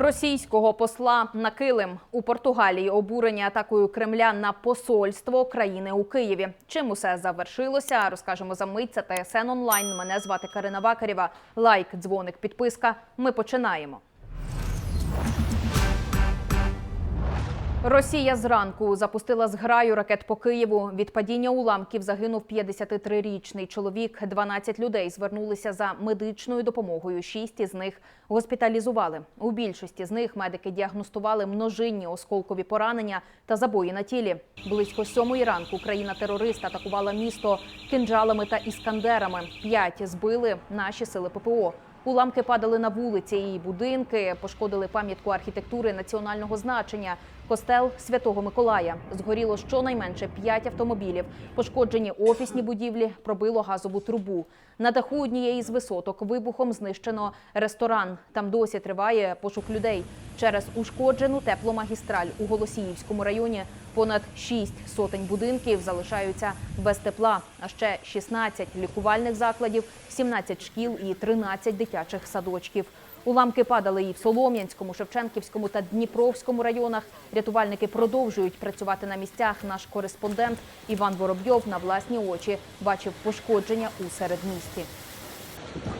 Російського посла на килим у Португалії обурені атакою Кремля на посольство країни у Києві. Чим усе завершилося, розкажемо за мить. Це ТСН онлайн. Мене звати Карина Вакарєва. Лайк, дзвоник, підписка. Ми починаємо. Росія зранку запустила зграю ракет по Києву. Від падіння уламків загинув 53-річний чоловік. 12 людей звернулися за медичною допомогою. Шість із них госпіталізували. У більшості з них медики діагностували множинні осколкові поранення та забої на тілі. Близько сьомої ранку країна-терорист атакувала місто кинджалами та іскандерами. П'ять збили наші сили ППО. Уламки падали на вулиці і будинки, пошкодили пам'ятку архітектури національного значення. Костел Святого Миколая згоріло щонайменше п'ять автомобілів. Пошкоджені офісні будівлі, пробило газову трубу. На даху однієї з висоток вибухом знищено ресторан. Там досі триває пошук людей. Через ушкоджену тепломагістраль у Голосіївському районі понад шість сотень будинків залишаються без тепла. А ще 16 лікувальних закладів, 17 шкіл і 13 дитячих садочків. Уламки падали і в Солом'янському, Шевченківському та Дніпровському районах. Рятувальники продовжують працювати на місцях. Наш кореспондент Іван Воробйов на власні очі бачив пошкодження у середмісті.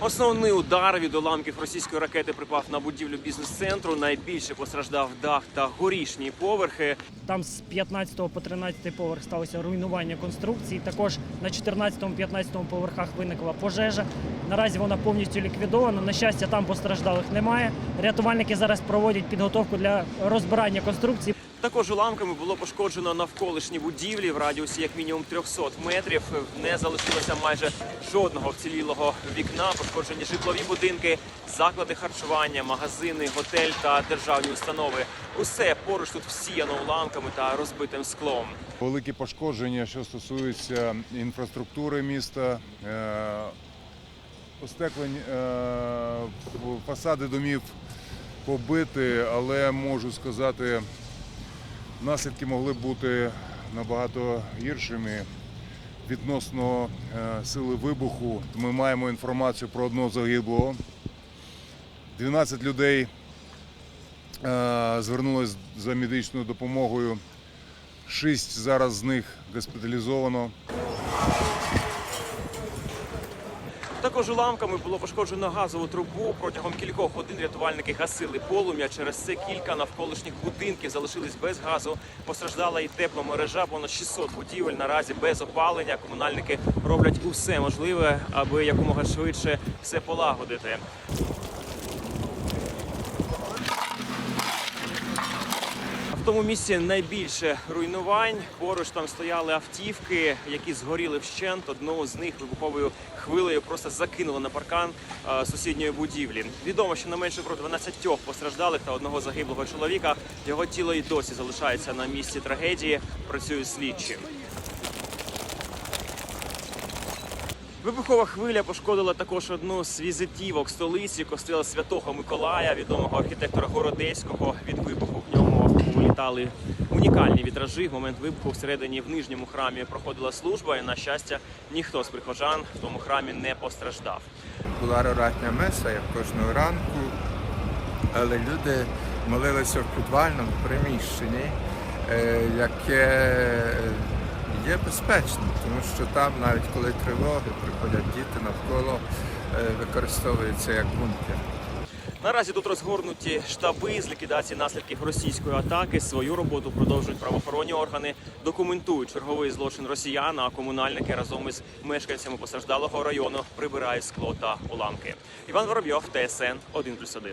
Основний удар від уламків російської ракети припав на будівлю бізнес-центру. Найбільше постраждав дах та горішні поверхи. Там з 15 по 13 поверх сталося руйнування конструкції. Також на 14-15 поверхах виникла пожежа. Наразі вона повністю ліквідована. На щастя, там постраждалих немає. Рятувальники зараз проводять підготовку для розбирання конструкції. Також уламками було пошкоджено навколишні будівлі в радіусі як мінімум 300 метрів. Не залишилося майже жодного вцілілого вікна. Пошкоджені житлові будинки, заклади харчування, магазини, готель та державні установи. Усе поруч тут всіяно уламками та розбитим склом. Великі пошкодження, що стосуються інфраструктури міста, е, остеклень, е, фасади домів побиті, але можу сказати, наслідки могли бути набагато гіршими. Відносно е, сили вибуху ми маємо інформацію про одного загиблого. 12 людей е, звернулись за медичною допомогою. Шість зараз з них госпіталізовано. Також уламками було пошкоджено газову трубу. Протягом кількох годин рятувальники гасили полум'я. Через це кілька навколишніх будинків залишились без газу. Постраждала і тепломережа. Понад 600 будівель наразі без опалення. Комунальники роблять усе можливе, аби якомога швидше все полагодити. Тому місці найбільше руйнувань. Поруч там стояли автівки, які згоріли вщент. Одну з них вибуховою хвилею просто закинуло на паркан е, сусідньої будівлі. Відомо, що не менше про 12 постраждалих та одного загиблого чоловіка. Його тіло і досі залишається на місці трагедії. Працюють слідчі. Вибухова хвиля пошкодила також одну з візитівок столиці костела Святого Миколая, відомого архітектора Городецького. Від вибуху в унікальні вітражі. В момент вибуху всередині в нижньому храмі проходила служба, і на щастя, ніхто з прихожан в тому храмі не постраждав. Була роратня меса, як кожного ранку, але люди молилися в підвальному приміщенні, е, яке є безпечним, тому що там, навіть коли тривоги, приходять діти навколо, е, використовується як бункер. Наразі тут розгорнуті штаби з ліквідації наслідків російської атаки. Свою роботу продовжують правоохоронні органи, документують черговий злочин росіян, а комунальники разом із мешканцями постраждалого району прибирають скло та уламки. Іван Воробйов, ТСН 1+,1.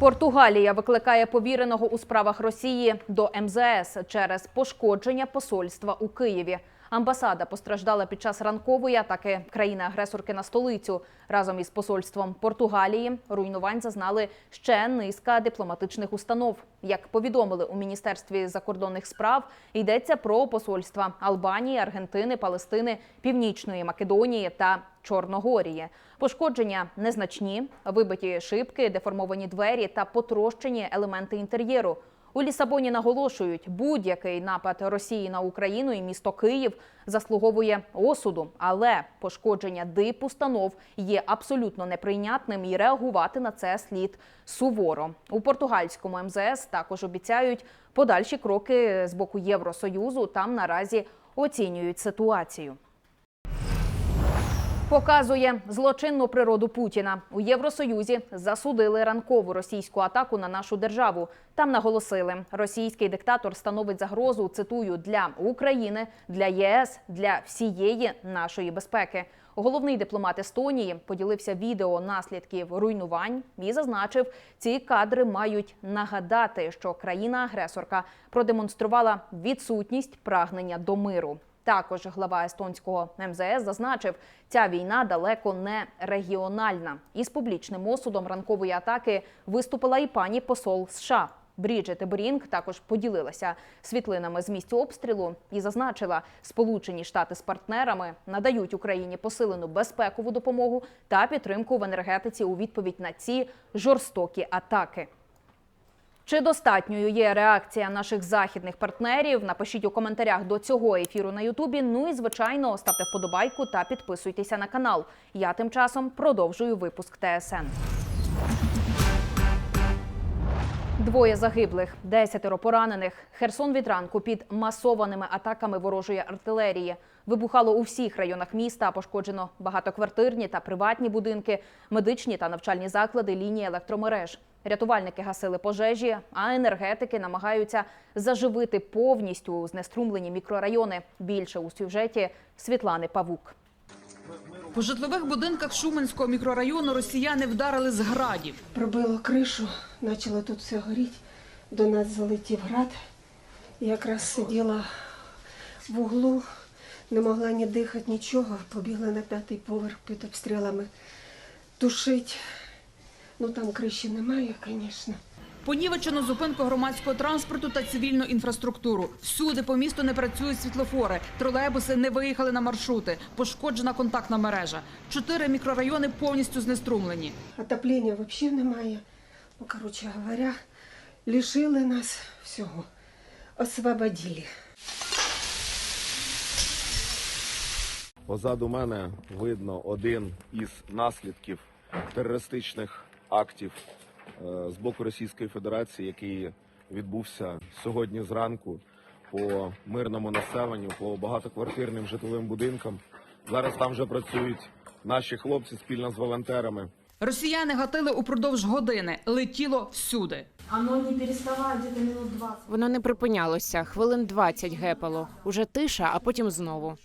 Португалія викликає повіреного у справах Росії до МЗС через пошкодження посольства у Києві. Амбасада постраждала під час ранкової атаки країни-агресорки на столицю. Разом із посольством Португалії руйнувань зазнали ще низка дипломатичних установ. Як повідомили у міністерстві закордонних справ, йдеться про посольства Албанії, Аргентини, Палестини, Північної Македонії та Чорногорії. Пошкодження незначні, вибиті шибки, деформовані двері та потрощені елементи інтер'єру. У Лісабоні наголошують, будь-який напад Росії на Україну і місто Київ заслуговує осуду, але пошкодження дипустанов є абсолютно неприйнятним і реагувати на це слід суворо. У португальському МЗС також обіцяють подальші кроки з боку Євросоюзу. Там наразі оцінюють ситуацію. Показує злочинну природу Путіна у Євросоюзі. Засудили ранкову російську атаку на нашу державу. Там наголосили, російський диктатор становить загрозу. Цитую для України, для ЄС, для всієї нашої безпеки. Головний дипломат Естонії поділився відео наслідків руйнувань і зазначив, ці кадри мають нагадати, що країна-агресорка продемонструвала відсутність прагнення до миру. Також глава естонського МЗС зазначив, ця війна далеко не регіональна. Із публічним осудом ранкової атаки виступила і пані посол США. БріджетЕберінг також поділилася світлинами з місць обстрілу і зазначила, Сполучені Штати з партнерами надають Україні посилену безпекову допомогу та підтримку в енергетиці у відповідь на ці жорстокі атаки. Чи достатньою є реакція наших західних партнерів? Напишіть у коментарях до цього ефіру на Ютубі. Ну і звичайно, ставте вподобайку та підписуйтеся на канал. Я тим часом продовжую випуск ТСН. Двоє загиблих, десятеро поранених. Херсон від ранку під масованими атаками ворожої артилерії. Вибухало у всіх районах міста. Пошкоджено багатоквартирні та приватні будинки, медичні та навчальні заклади, лінії електромереж. Рятувальники гасили пожежі, а енергетики намагаються заживити повністю знеструмлені мікрорайони. Більше у сюжеті Світлани Павук. По житлових будинках Шуменського мікрорайону росіяни вдарили з градів. Пробило кришу, почало тут все горіти. До нас залетів град. Я якраз сиділа в углу, не могла ні дихати, нічого. Побігла на п'ятий поверх під обстрілами тушить. Ну там криші немає, звісно. Понівечено зупинку громадського транспорту та цивільну інфраструктуру. Всюди по місту не працюють світлофори. Тролейбуси не виїхали на маршрути. Пошкоджена контактна мережа. Чотири мікрорайони повністю знеструмлені. Отоплення взагалі немає. Ну, коротше говоря, лишили нас всього. Освободили. Позаду мене видно один із наслідків терористичних актів е, з боку Російської Федерації, який відбувся сьогодні зранку по мирному населенню, по багатоквартирним житловим будинкам. Зараз там вже працюють наші хлопці спільно з волонтерами. Росіяни гатили упродовж години. Летіло всюди. Воно не припинялося. Хвилин 20 гепало. Уже тиша, а потім знову.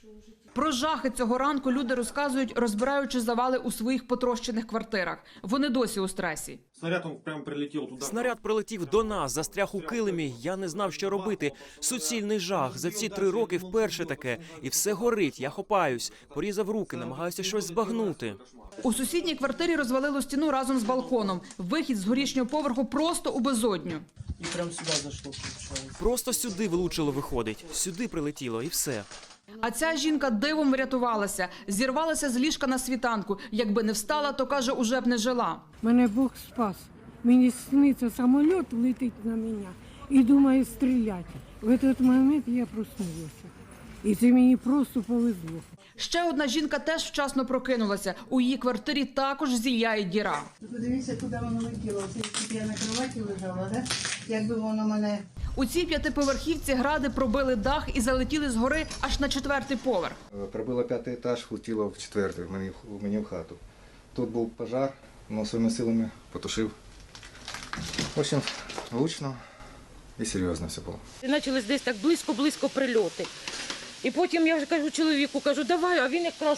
Про жахи цього ранку люди розказують, розбираючи завали у своїх потрощених квартирах. Вони досі у стресі. Снаряд он прям прилетел туда. Снаряд прилетів до нас, застряг у килимі. Я не знав, що робити. Суцільний жах. За ці три роки вперше таке. І все горить. Я хопаюсь, порізав руки, намагаюся щось збагнути. У сусідній квартирі розвалило стіну разом з балконом. Вихід з горішнього поверху просто у безодню. І прямо сюди зайшло. Просто сюди влучило, виходить. Сюди прилетіло, і все. А ця жінка дивом врятувалася, зірвалася з ліжка на світанку. Якби не встала, то каже, уже б не жила. Мене Бог спас. Мені сниться самоліт летить на мене і думає стріляти. В цей момент я проснулася. І це мені просто повезло. Ще одна жінка теж вчасно прокинулася. У її квартирі також зіяє діра. Подивіться, куди воно летіло. Це я на кроваті лежала, да? якби воно мене У цій п'ятиповерхівці гради пробили дах і залетіли з гори аж на четвертий поверх. Пробило п'ятий етаж, влетіло в четвертий, в мені, в мені в хату. Тут був пожар, але своїми силами потушив. В общем, гучно і серйозно все було. І десь так близько-близько прильоти. І потім я вже кажу чоловіку, кажу, давай, а він якраз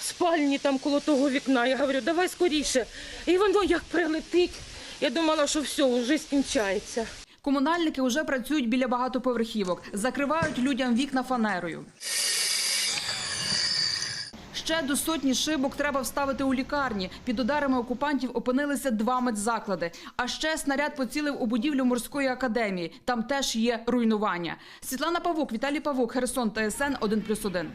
в спальні там коло того вікна. Я говорю, давай скоріше. І воно як прилетить. Я думала, що все, вже скінчається. Комунальники вже працюють біля багатоповерхівок, закривають людям вікна фанерою. Ще до сотні шибок треба вставити у лікарні. Під ударами окупантів опинилися два медзаклади. А ще снаряд поцілив у будівлю морської академії. Там теж є руйнування. Світлана Павук, Віталій Павук, Херсон, ТСН 1+,1.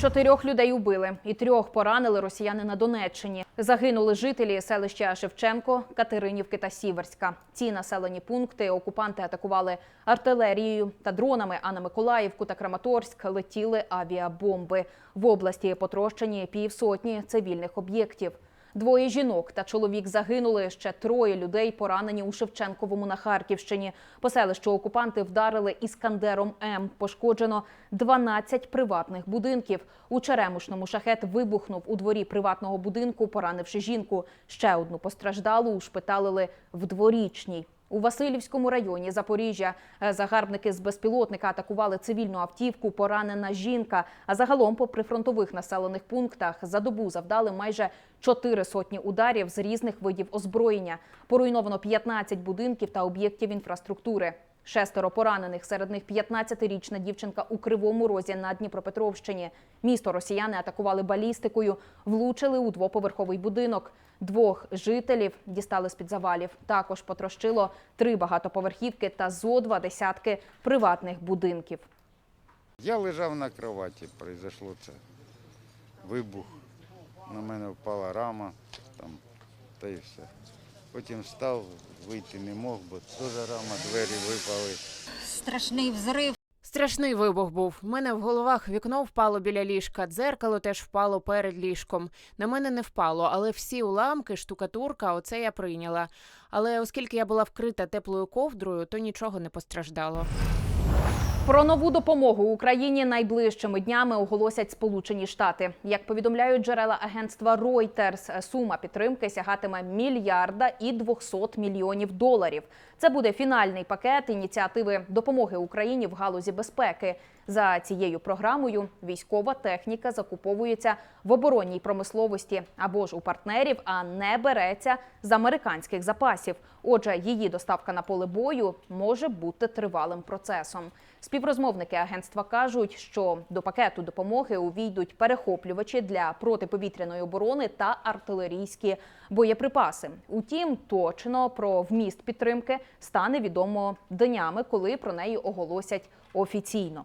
Чотирьох людей убили і трьох поранили росіяни на Донеччині. Загинули жителі селища Шевченко, Катеринівки та Сіверська. Ці населені пункти окупанти атакували артилерією та дронами. А на Миколаївку та Краматорськ летіли авіабомби. В області потрощені півсотні цивільних об'єктів. Двоє жінок та чоловік загинули. Ще троє людей поранені у Шевченковому на Харківщині. По селищу окупанти вдарили іскандером М. Пошкоджено 12 приватних будинків. У Черемушному шахет вибухнув у дворі приватного будинку, поранивши жінку. Ще одну постраждалу ушпиталили в дворічній. У Васильівському районі Запоріжжя е, загарбники з безпілотника атакували цивільну автівку. Поранена жінка. А загалом, по прифронтових населених пунктах, за добу завдали майже чотири сотні ударів з різних видів озброєння. Поруйновано 15 будинків та об'єктів інфраструктури. Шестеро поранених, серед них 15-річна дівчинка у Кривому Розі на Дніпропетровщині. Місто росіяни атакували балістикою, влучили у двоповерховий будинок. Двох жителів дістали з-під завалів. Також потрощило три багатоповерхівки та зо два десятки приватних будинків. Я лежав на кроваті, пройшло це. Вибух. На мене впала рама, там, та й все. Потім встав, вийти не мог, бо теж рама, двері випали. Страшний взрив. Страшний вибух був. У мене в головах вікно впало біля ліжка, дзеркало теж впало перед ліжком. На мене не впало, але всі уламки, штукатурка, оце я прийняла. Але оскільки я була вкрита теплою ковдрою, то нічого не постраждало. Про нову допомогу Україні найближчими днями оголосять Сполучені Штати. Як повідомляють джерела агентства Reuters, сума підтримки сягатиме мільярда і 200 мільйонів доларів. Це буде фінальний пакет ініціативи допомоги Україні в галузі безпеки. За цією програмою військова техніка закуповується в оборонній промисловості або ж у партнерів, а не береться з американських запасів. Отже, її доставка на поле бою може бути тривалим процесом. Співрозмовники агентства кажуть, що до пакету допомоги увійдуть перехоплювачі для протиповітряної оборони та артилерійські боєприпаси. Утім, точно про вміст підтримки стане відомо днями, коли про неї оголосять офіційно.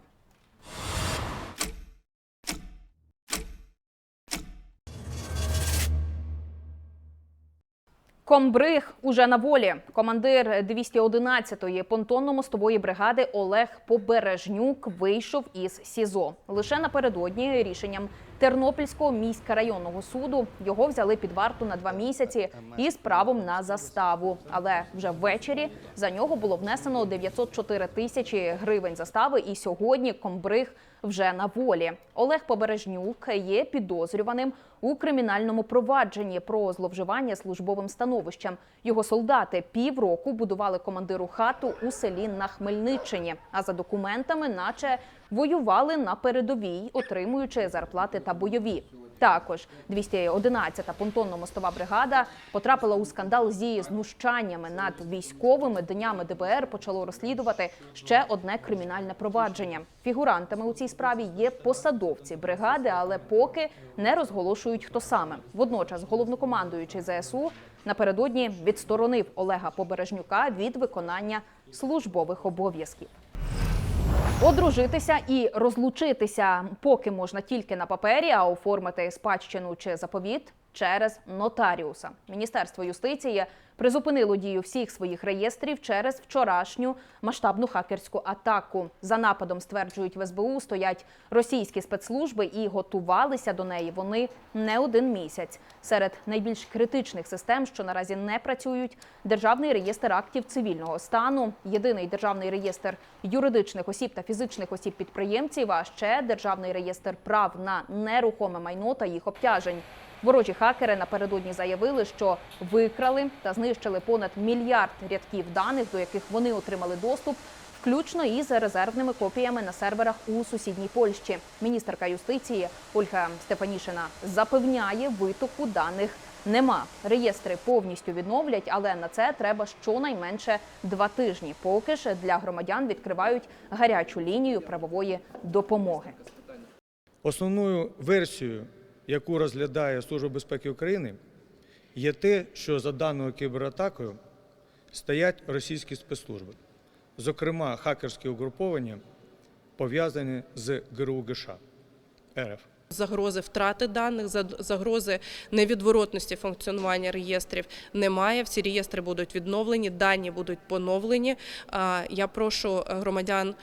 Комбриг уже на волі. Командир 211-ї понтонно-мостової бригади Олег Побережнюк вийшов із СІЗО. Лише напередодні рішенням Тернопільського міськрайонного суду його взяли під варту на два місяці із правом на заставу. Але вже ввечері за нього було внесено 904 тисячі гривень застави. І сьогодні комбриг вже на волі. Олег Побережнюк є підозрюваним у кримінальному провадженні про зловживання службовим становищем. Його солдати півроку будували командиру хату у селі на Хмельниччині. А за документами, наче воювали на передовій, отримуючи зарплати та бойові. Також 211-та понтонно-мостова бригада потрапила у скандал зі знущаннями над військовими. Днями ДБР почало розслідувати ще одне кримінальне провадження. Фігурантами у цій справі є посадовці бригади, але поки не розголошують, хто саме. Водночас головнокомандуючий ЗСУ напередодні відсторонив Олега Побережнюка від виконання службових обов'язків. Одружитися і розлучитися поки можна тільки на папері, а оформити спадщину чи заповіт через нотаріуса. Міністерство юстиції призупинило дію всіх своїх реєстрів через вчорашню масштабну хакерську атаку. За нападом стверджують в СБУ стоять російські спецслужби і готувалися до неї вони не один місяць. Серед найбільш критичних систем, що наразі не працюють, державний реєстр актів цивільного стану, єдиний державний реєстр юридичних осіб та фізичних осіб підприємців, а ще державний реєстр прав на нерухоме майно та їх обтяжень. Ворожі хакери напередодні заявили, що викрали та знищили понад мільярд рядків даних, до яких вони отримали доступ, включно із резервними копіями на серверах у сусідній Польщі. Міністерка юстиції Ольга Стефанішина запевняє, витоку даних нема. Реєстри повністю відновлять, але на це треба щонайменше два тижні. Поки ж для громадян відкривають гарячу лінію правової допомоги. Основною версією, яку розглядає Служба безпеки України, є те, що за даною кібератакою стоять російські спецслужби, зокрема хакерські угруповання, пов'язані з ГРУ ГШ РФ. Загрози втрати даних, за- загрози невідворотності функціонування реєстрів немає. Всі реєстри будуть відновлені, дані будуть поновлені. Я прошу громадян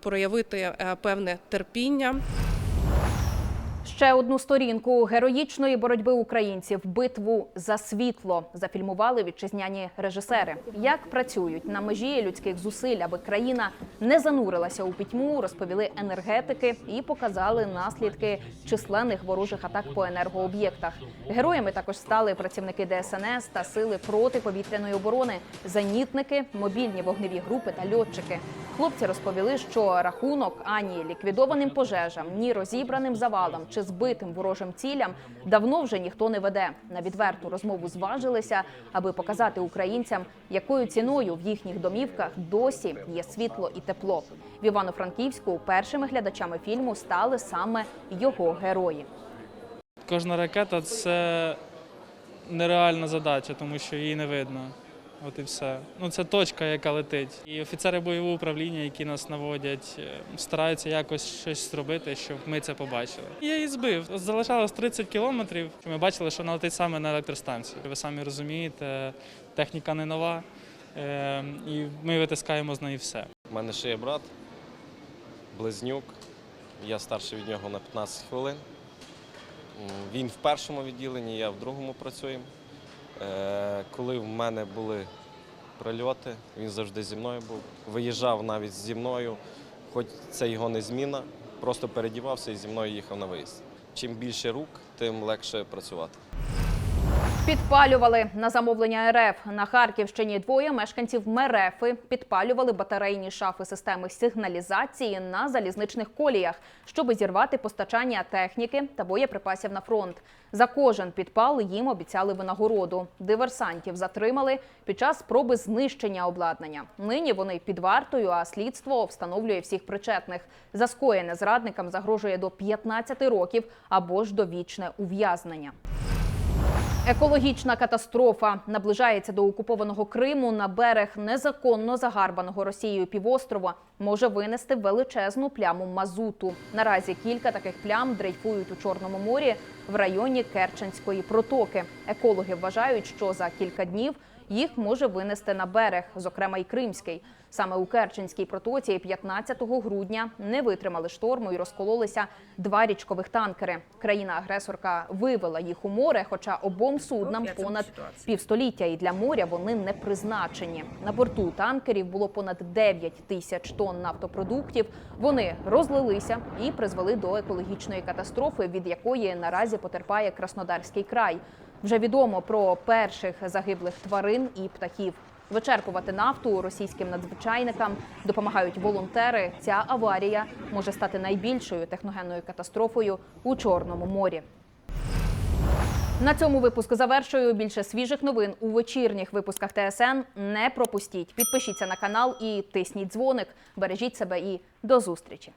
проявити е, певне терпіння. Ще одну сторінку героїчної боротьби українців битву за світло зафільмували вітчизняні режисери. Як працюють на межі людських зусиль, аби країна не занурилася у пітьму, розповіли енергетики і показали наслідки численних ворожих атак по енергооб'єктах. Героями також стали працівники ДСНС та сили протиповітряної оборони, зенітники, мобільні вогневі групи та льотчики. Хлопці розповіли, що рахунок ані ліквідованим пожежам, ні розібраним завалам чи збитим ворожим цілям давно вже ніхто не веде. На відверту розмову зважилися, аби показати українцям, якою ціною в їхніх домівках досі є світло і тепло. В Івано-Франківську першими глядачами фільму стали саме його герої. Кожна ракета це нереальна задача, тому що її не видно. От і все. Ну це точка, яка летить. І офіцери бойового управління, які нас наводять, е, стараються якось щось зробити, щоб ми це побачили. Я її збив. Залишалось 30 кілометрів. Ми бачили, що вона летить саме на електростанцію. Ви самі розумієте, техніка не нова, е, і ми витискаємо з неї все. У мене ще є брат, близнюк. Я старший від нього на 15 хвилин. Він в першому відділенні, я в другому працюю. Е, Коли в мене були прильоти, він завжди зі мною був. Виїжджав навіть зі мною, хоч це його не зміна, просто передівався і зі мною їхав на виїзд. Чим більше рук, тим легше працювати. Підпалювали на замовлення РФ на Харківщині. Двоє мешканців Мерефи підпалювали батарейні шафи системи сигналізації на залізничних коліях, щоб зірвати постачання техніки та боєприпасів на фронт. За кожен підпал їм обіцяли винагороду. Диверсантів затримали під час спроби знищення обладнання. Нині вони під вартою, а слідство встановлює всіх причетних. За скоєне зрадникам загрожує до 15 років або ж довічне ув'язнення. Екологічна катастрофа наближається до окупованого Криму на берег незаконно загарбаного Росією півострова може винести величезну пляму мазуту. Наразі кілька таких плям дрейфують у Чорному морі в районі Керченської протоки. Екологи вважають, що за кілька днів їх може винести на берег, зокрема й Кримський. Саме у Керченській протоці 15 грудня не витримали шторму і розкололися два річкових танкери. Країна-агресорка вивела їх у море, хоча обом суднам понад півстоліття, і для моря вони не призначені. На борту танкерів було понад 9 тисяч тонн нафтопродуктів. Вони розлилися і призвели до екологічної катастрофи, від якої наразі потерпає Краснодарський край. Вже відомо про перших загиблих тварин і птахів. Вичерпувати нафту російським надзвичайникам допомагають волонтери. Ця аварія може стати найбільшою техногенною катастрофою у Чорному морі. На цьому випуск завершую. Більше свіжих новин у вечірніх випусках ТСН не пропустіть. Підпишіться на канал і тисніть дзвоник. Бережіть себе і до зустрічі.